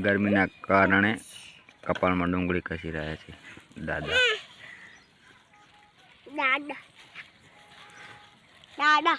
ગરમીના કારણે કપાળમાં ડુંગળી કસી રહ્યા છે. દાદા. દાદા દાદા. દાદા.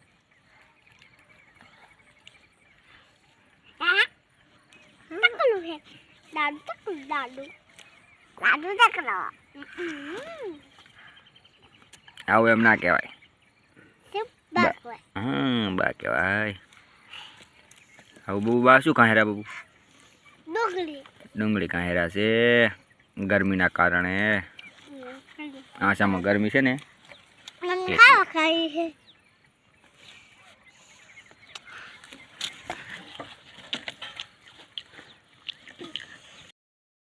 Dadu takulu dadu. Dadu takulu. આવું એમ ના કહેવાય. હમ બા કહેવાય આવું બહુ બા શું કાંહેરા બબુ Dugli. ડુંગળી કાંહેરા છે ગરમીના કારણે આસામાં ગરમી છે ને kai he.